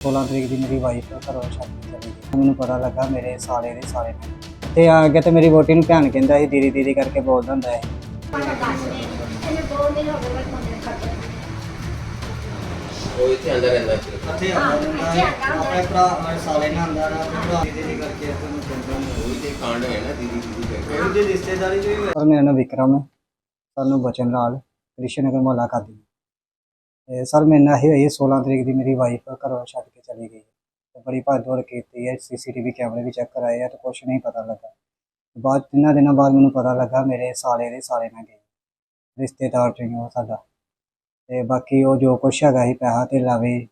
16 ਤਰੀਕ ਦੀ ਮੇਰੀ ਵਾਈਫ ਘਰੋਂ ਛੱਡ ਕੇ ਚਲੀ ਗਈ। ਮੈਨੂੰ ਪਤਾ ਲੱਗਾ ਮੇਰੇ ਸਾਲੇ ਦੇ ਸਾਲੇ ਨੇ। ਤੇ ਆ ਅੱਗੇ ਤੇ ਮੇਰੀ ਵੋਟੀ ਨੂੰ ਭੈਣ ਕਹਿੰਦਾ ਸੀ ਦੀਦੀ ਦੀਦੀ ਕਰਕੇ ਬੋਲਦਾ ਹੁੰਦਾ ਸੀ ਉਹ ਇੱਥੇ ਅੰਦਰ ਰਹਿੰਦਾ ਸੀ ਇੱਥੇ ਆਪਣੇ ਭਰਾ ਆਪਣੇ ਸਾਲੇ ਨਾਲ ਆਂਦਾ ਨਾ ਭਰਾ ਦੀ ਦੀਦੀ ਕਰਕੇ ਤੁਹਾਨੂੰ ਕਹਿੰਦਾ ਉਹ ਤੇ ਕਾਂਡ ਹੋਇਆ ਨਾ ਦੀਦੀ ਦੀਦੀ ਕਰਕੇ ਉਹਦੀ ਰਿਸ਼ਤੇਦਾਰੀ ਵੀ ਸਰ ਮੇਰਾ ਨਾਮ ਵਿਕਰਮ ਹੈ। ਸਾਨੂੰ ਬਚਨ ਲਾਲ ਕ੍ਰਿਸ਼ਨ ਨਗਰ ਮੁਹੱਲਾ ਕਾਦੀ ਤੇ ਸਰ ਮੇਰੇ ਨਾਲ ਇਹ ਹੋਈ ਹੈ 16 ਤਰੀਕ ਦੀ ਮੇਰੀ ਵਾਈਫ ਘਰੋਂ ਛੱਡ ਕੇ ਚਲੀ ਗਈ। ਤੇ ਬੜੀ ਭੱਜ ਦੌੜ ਕੀਤੀ ਹੈ। ਸੀਸੀਟੀਵੀ ਕੈਮਰੇ ਵੀ ਚੈੱਕ ਕਰਾਏ ਆ ਤੇ ਕੁਝ ਨਹੀਂ ਪਤਾ ਲੱਗਾ। ਬਾਅਦ ਤਿੰਨਾਂ ਦਿਨਾਂ ਬਾਅਦ ਮੈਨੂੰ ਪਤਾ ਲੱਗਾ ਮੇਰੇ ਸਾਲੇ ਦੇ ਸਾਲੇ ਨਾਲ ਗਈ ਰਿਸ਼ਤੇਦਾਰ ਚ ਉਹ ਸਾਡਾ। ਤੇ ਬਾਕੀ ਉਹ ਜੋ ਕੁਛ ਹੈਗਾ ਸੀ ਪੈਸਾ ਤੇ ਲਾਵੇ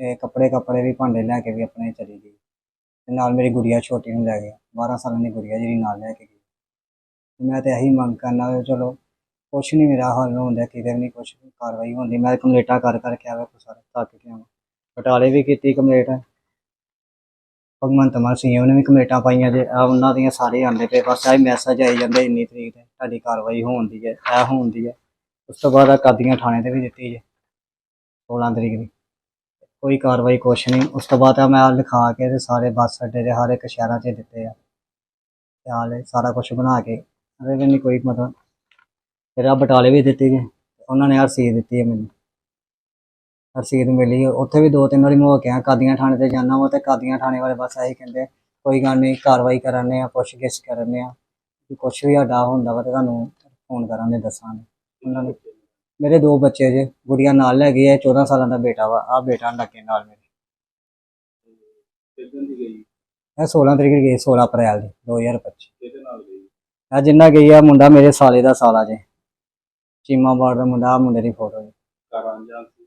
ਤੇ ਕੱਪੜੇ ਕੱਪੜੇ ਵੀ ਭਾਂਡੇ ਲੈ ਕੇ ਵੀ ਆਪਣੇ ਚਲੀ ਗਈ। ਤੇ ਨਾਲ ਮੇਰੀ ਗੁੜੀਆ ਛੋਟੀ ਨੂੰ ਲੈ ਗਿਆ 12 ਸਾਲਾਂ ਦੀ ਗੁੜੀਆ ਜਿਹੜੀ ਨਾਲ ਲੈ ਕੇ ਗਈ। ਮੈਂ ਤੇ ਇਹੀ ਮੰਗ ਕਰਨਾ ਚਲੋ ਕੁਛ ਨਹੀਂ ਮੇਰਾ ਹੱਲ ਹੁੰਦਾ, ਕਿਤੇ ਵੀ ਨਹੀਂ ਕੁਛ ਕਾਰਵਾਈ ਹੁੰਦੀ। ਮੈਂ ਕੰਪਲੇਟਾਂ ਕਰ ਕਰਕੇ ਆਵੇ ਕੋ ਸਾਰੇ ਥੱਕ ਗਿਆ ਵਾਂ। ਬਟਾਲੇ ਵੀ ਕੀਤੀ ਕੰਪਲੇਟ ਭਗਵੰਤ ਮਾਨ ਸਿੰਘ ਨੇ ਵੀ ਕਮੇਟਾਂ ਪਾਈਆਂ ਜੇ, ਆਹ ਉਹਨਾਂ ਦੀਆਂ ਸਾਰੇ ਆਉਂਦੇ ਪਏ, ਬਸ ਆਹ ਮੈਸੇਜ ਆਈ ਜਾਂਦੇ ਇੰਨੀ ਤਰੀਕ ਤੇ, ਤੁਹਾਡੀ ਕਾਰਵਾਈ ਹੋਣ ਦੀ ਹੈ ਇਹ ਹੋਣ ਦੀ ਹੈ। ਉਸ ਤੋਂ ਬਾਅਦ ਆ ਕਾਦੀਆਂ ਥਾਣੇ ਤੇ ਵੀ ਦਿੱਤੀ ਜੇ 16 ਤਰੀਕ ਦੀ। ਕੋਈ ਕਾਰਵਾਈ ਕੁਛ ਨਹੀਂ, ਉਸ ਤੋਂ ਬਾਅਦ ਆ ਮੈਂ ਆਹ ਲਿਖਾ ਕੇ ਤੇ ਸਾਰੇ ਬੱਸ ਅੱਡੇ ਦੇ ਹਰ ਇੱਕ ਸ਼ਹਿਰਾਂ 'ਚ ਦਿੱਤੇ ਆ। ਤੇ ਹਾਲੇ ਸਾਰਾ ਕੁਝ ਬਣਾ ਕੇ ਅਰੇ ਵੀ ਨਹੀਂ ਕੋਈ ਮਤਲਬ, ਫਿਰ ਆ ਬਟਾਲੇ ਵੀ ਦਿੱਤੀ ਗਏ ਉਹਨਾਂ ਨੇ ਰਸੀਦ ਦਿੱਤੀ ਹੈ ਮੈਨੂੰ। ਰਸੀਦ ਮਿਲੀ। ਉੱਥੇ ਵੀ ਦੋ ਤਿੰਨ ਵਾਰੀ ਮੈਂ ਹੋ ਕੇ ਆਇਆ ਕਾਦੀਆਂ ਥਾਣੇ ਤੇ ਜਾਣਾ ਵਾ ਤੇ ਕਾਦੀਆਂ ਥਾਣੇ ਵਾਲੇ ਬਸ ਇਹੀ ਕਹਿੰਦੇ ਕੋਈ ਗੱਲ ਨਹੀਂ ਕਾਰਵਾਈ ਕਰਾਂਗੇ ਆ ਪੁੱਛ ਗਿੱਛ ਕਰਾਂਗੇ ਆ ਕਿ ਕੁਛ ਵੀ ਸਾਡਾ ਹੁੰਦਾ ਵਾ ਤੇ ਤੁਹਾਨੂੰ ਫੋਨ ਕਰਾਂਗੇ ਦੱਸਾਂਗੇ। ਉਹਨਾਂ ਨੇ ਮੇਰੇ ਦੋ ਬੱਚੇ ਜੇ ਗੁੜੀਆ ਨਾਲ ਲੈ ਗਈ ਹੈ 14 ਸਾਲਾਂ ਦਾ ਬੇਟਾ ਵਾ ਆ ਬੇਟਾ ਲੱਗੇ ਨਾਲ ਮੇਰੇ। ਕਿੱਦਣ ਦੀ ਗਈ? ਇਹ 16 ਤਰੀਕ ਨੂੰ ਗਈ 16 ਅਪ੍ਰੈਲ ਦੀ 2025 ਕਿਹਦੇ ਨਾਲ ਗਈ? ਆ ਜਿੰਨਾ ਗਈ ਆ ਮੁੰਡਾ ਮੇਰੇ ਸਾਲੇ ਦਾ ਸਾਲਾ ਜੇ। ਚੀਮਾ ਬਾੜ ਦਾ ਮੁੰਡਾ ਆਹ ਮੁੰਡੇ ਦੀ ਫੋਟੋ।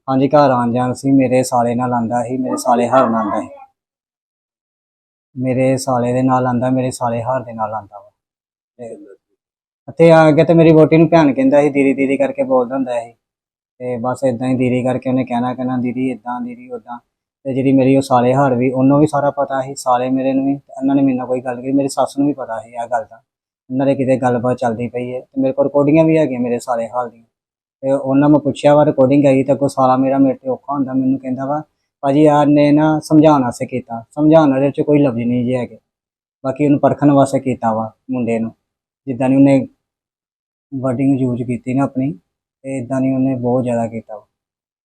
ਹਾਂਜੀ, ਘਰ ਆਣ ਜਾਣ ਸੀ, ਮੇਰੇ ਸਾਲੇ ਨਾਲ ਆਂਦਾ ਸੀ, ਮੇਰੇ ਸਾਲੇ ਹਾਰ ਨਾਲ ਆਂਦਾ ਸੀ। ਮੇਰੇ ਸਾਲੇ ਦੇ ਨਾਲ ਆਂਦਾ ਮੇਰੇ ਸਾਲੇ ਹਾਰ ਦੇ ਨਾਲ ਆਂਦਾ ਵਾ। ਤੇ ਅਤੇ ਆ ਕੇ ਤੇ ਮੇਰੀ ਵੋਟੀ ਨੂੰ ਭੈਣ ਕਹਿੰਦਾ ਸੀ, ਦੀਦੀ ਦੀਦੀ ਕਰਕੇ ਬੋਲਦਾ ਹੁੰਦਾ ਸੀ। ਤੇ ਬਸ ਇਦਾਂ ਹੀ ਦੀਦੀ ਕਰਕੇ ਉਹਨੇ ਕਹਿਣਾ ਕਹਿਣਾ, ਦੀਦੀ ਇਦਾਂ ਦੀਦੀ ਉਦਾਂ ਤੇ ਜਿਹੜੀ ਮੇਰੀ ਉਹ ਸਾਲੇ ਹਾਰ ਵੀ, ਉਹਨੂੰ ਵੀ ਸਾਰਾ ਪਤਾ ਸੀ, ਸਾਲੇ ਮੇਰੇ ਨੂੰ ਵੀ, ਤੇ ਉਹਨਾਂ ਨੇ ਮੇਰੇ ਨਾਲ ਕੋਈ ਗੱਲ ਕੀਤੀ, ਮੇਰੀ ਸੱਸ ਨੂੰ ਵੀ ਪਤਾ ਸੀ ਇਹ ਗੱਲ ਦਾ। ਇਹਨਾਂ ਦੇ ਕਿਤੇ ਗੱਲਬਾਤ ਚੱਲਦੀ ਪਈ ਹੈ, ਤੇ ਮੇਰੇ ਕੋਲ ਰਿਕਾਰਡਿੰਗਾਂ ਵੀ ਹੈਗੀਆਂ ਮੇਰੇ ਸਾਲੇ ਹਾਲ ਦੀਆਂ। ਤੇ ਉਹਨਾਂ ਮੈਂ ਪੁੱਛਿਆ, ਵਾ ਰਿਕਾਰਡਿੰਗ ਆਈ ਤਾਂ ਕੋਈ ਸਾਲਾ ਮੇਰਾ ਮੇਰੇ ਤੇ ਔਖਾ ਹੁੰਦਾ। ਮੈਨੂੰ ਕਹਿੰਦਾ ਵਾ, ਭਾਜੀ ਯਾਰ ਨੇ ਨਾ ਸਮਝਾਉਣ ਵਾਸਤੇ ਕੀਤਾ। ਸਮਝਾਉਣ ਵਾਲੇ ਚ ਕੋਈ ਲਫ਼ਜ਼ ਨਹੀਂ ਜੇ ਹੈਗੇ। ਬਾਕੀ ਉਹਨੂੰ ਪਰਖਣ ਵਾਸਤੇ ਕੀਤਾ ਵਾ ਮੁੰਡੇ ਨੂੰ। ਜਿੱਦਾਂ ਨਹੀਂ ਉਹਨੇ ਵਰਡਿੰਗ ਯੂਜ਼ ਕੀਤੀ ਨਾ ਆਪਣੀ, ਤੇ ਇਦਾਂ ਨਹੀਂ ਉਹਨੇ ਬਹੁਤ ਜ਼ਿਆਦਾ ਕੀਤਾ ਵਾ।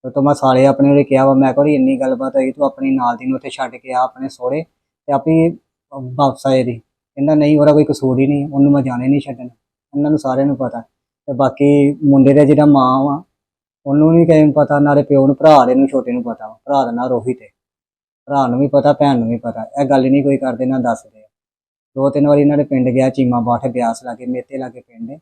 ਤੇ ਤੋਂ ਮੈਂ ਸਾਲੇ ਆਪਣੇ ਉਹਦੇ ਕਿਹਾ ਵਾ, ਮੈਂ ਕਿਹਾ ਇੰਨੀ ਗੱਲਬਾਤ ਹੋਈ, ਤੂੰ ਆਪਣੀ ਨਾਲ ਦੀ ਨੂੰ ਉੱਥੇ ਛੱਡ ਕੇ ਆ ਆਪਣੇ ਸਹੁਰੇ ਤੇ ਆਪੀ ਵਾਪਸ ਆਏ ਦੀ। ਕਹਿੰਦਾ, ਨਹੀਂ, ਉਹਦਾ ਕੋਈ ਕਸੂਰ ਹੀ ਨਹੀਂ। ਉਹਨੂੰ ਮੈਂ ਜਾਣੇ ਨਹੀਂ ਛੱਡਣਾ। ਇਹਨਾਂ ਨੂੰ ਸਾਰਿਆਂ ਨੂੰ ਪਤਾ। ਤੇ ਬਾਕੀ ਮੁੰਡੇ ਦਾ ਜਿਹੜਾ ਮਾਂ ਵਾ, ਉਹਨੂੰ ਨਹੀਂ ਕਿਸੇ ਨੂੰ ਪਤਾ, ਨਾਲੇ ਪਿਓ ਨੂੰ, ਭਰਾ ਦੇ ਨੂੰ, ਛੋਟੇ ਨੂੰ ਪਤਾ ਵਾ। ਭਰਾ ਦਾ ਨਾਂ ਰੋਹਿਤ ਹੈ ਭਰਾ ਨੂੰ ਵੀ ਪਤਾ, ਭੈਣ ਨੂੰ ਵੀ ਪਤਾ। ਇਹ ਗੱਲ ਨਹੀਂ ਕੋਈ ਕਰਦੇ, ਨਾ ਦੱਸਦੇ। ਦੋ ਤਿੰਨ ਵਾਰੀ ਇਹਨਾਂ ਦੇ ਪਿੰਡ ਗਿਆ, ਚੀਮਾ ਬਾਠ ਬਿਆਸ ਲਾਗੇ, ਮੇਤੇ ਲਾਗੇ ਪਿੰਡ ਹੈ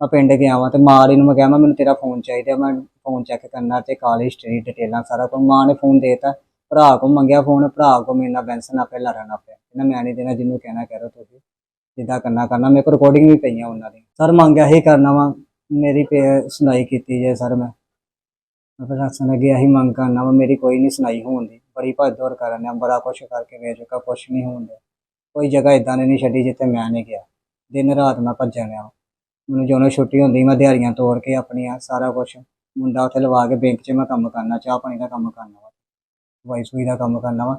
ਮੈਂ ਪਿੰਡ ਗਿਆ ਵਾਂ ਤੇ ਮਾਂ ਦੀ ਨੂੰ ਮੈਂ ਕਿਹਾ, ਮੈਂ, ਮੈਨੂੰ ਤੇਰਾ ਫੋਨ ਚਾਹੀਦਾ, ਮੈਂ ਫੋਨ ਚੈੱਕ ਕਰਨਾ ਤੇ ਕਾਲ ਹਿਸਟਰੀ ਡਿਟੇਲਾਂ ਸਾਰਾ ਕੁਝ ਮਾਂ ਨੇ ਫੋਨ ਦੇਤਾ। ਭਰਾ ਕੋ ਮੰਗਿਆ ਫੋਨ ਭਰਾ ਕੋ ਮੇਰੇ ਨਾਲ ਬੈਂਸ ਨਾ ਆਪੇ ਲੜਨਾ ਪਿਆ। ਇਹਨਾਂ ਮੈਂ ਨਹੀਂ ਦੇਣਾ, ਜਿਹਨੂੰ ਕਹਿਣਾ ਕਰੋ ਤੁਸੀਂ। ਜਿੱਦਾਂ ਕਰਨਾ ਕਰਨਾ ਮੇਰੇ ਕੋਲ ਰਿਕਾਰਡਿੰਗ ਵੀ ਪਈਆਂ ਉਹਨਾਂ ਦੀ ਸਰ ਮੰਗਿਆ ਹੀ ਕਰਨਾ ਵਾ, ਮੇਰੀ ਪੇ- ਸੁਣਾਈ ਕੀਤੀ ਜੇ ਸਰ ਮੈਂ। ਮੈਂ ਪ੍ਰਸ਼ਾਸਨ ਅੱਗੇ ਇਹੀ ਮੰਗ ਕਰਨਾ ਵਾ, ਮੇਰੀ ਕੋਈ ਨਹੀਂ ਸੁਣਾਈ ਹੋਣ ਦੀ। ਬੜੀ ਭੱਜ ਦੌੜ ਕਰਨ ਆ ਬੜਾ ਕੁਛ ਕਰਕੇ ਵੇਚ ਚੁੱਕਾ, ਕੁਛ ਨਹੀਂ ਹੋਣ ਡਿਆ। ਕੋਈ ਜਗ੍ਹਾ ਇਦਾਂ ਦੀ ਨਹੀਂ ਛੱਡੀ ਜਿੱਥੇ ਮੈਂ ਨਹੀਂ ਗਿਆ। ਦਿਨ ਰਾਤ ਮੈਂ ਭੱਜਣ ਰਿਹਾ। ਮੈਨੂੰ ਜਦੋਂ ਛੁੱਟੀ ਹੁੰਦੀ, ਮੈਂ ਦਿਹਾੜੀਆਂ ਤੋੜ ਕੇ ਆਪਣੀਆਂ ਸਾਰਾ ਕੁਛ ਮੁੰਡਾ ਉੱਥੇ ਲਵਾ ਕੇ ਬੈਂਕ 'ਚ ਮੈਂ ਕੰਮ ਕਰਨਾ ਚਾਹ ਪਾਣੀ ਦਾ ਕੰਮ ਕਰਨਾ ਵਾ। ਵਾਈ ਸੂਈ ਦਾ ਕੰਮ ਕਰਨਾ ਵਾ।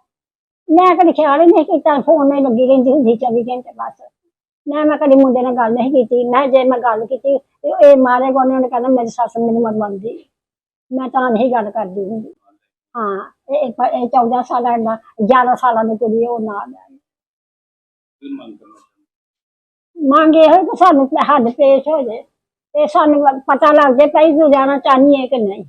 ਮੈਂ ਕਦੇ ਖਿਆਲ ਹੀ ਨਹੀਂ ਕੀਤਾ ਫੋਨ ਨਾਲ ਲੱਗੀ ਰਹਿੰਦੀ ਹੁੰਦੀ ਚੌਵੀ ਘੰਟੇ ਬਸ। ਮੈਂ ਮੈਂ ਕਦੀ ਮੁੰਡੇ ਨਾਲ ਗੱਲ ਨਹੀਂ ਕੀਤੀ ਮੈਂ ਜੇ ਮੈਂ ਗੱਲ ਕੀਤੀ ਤੇ ਇਹ ਮਾਰੇ ਗੋਨੇ ਉਹਨੇ ਕਹਿੰਦਾ ਮੇਰੀ ਸੱਸ ਮੈਨੂੰ ਮਰਵਾਉਂਦੀ। ਮੈਂ ਤਾਂ ਨਹੀਂ ਗੱਲ ਕਰਦੀ ਹੁੰਦੀ। ਹਾਂ ਇਹ ਇਹ 14 ਸਾਲਾਂ ਦਾ 11 ਸਾਲਾਂ ਦੀ ਕੁੜੀ ਉਹ ਨਾਲ ਹੈ ਫਿਰ ਮੰਗ ਕਰਨਾ ਚਾਹੁੰਦਾ ਮੰਗੇ ਕਿ ਸਾਨੂੰ ਹੱਦ ਪੇਸ਼ ਹੋ ਜੇ ਤੇ ਸਾਨੂੰ ਪਤਾ ਲੱਗ ਜੇ ਪਈ ਜਾਣਾ ਚਾਹਨੀ ਹੈ ਕਿ ਨਹੀਂ।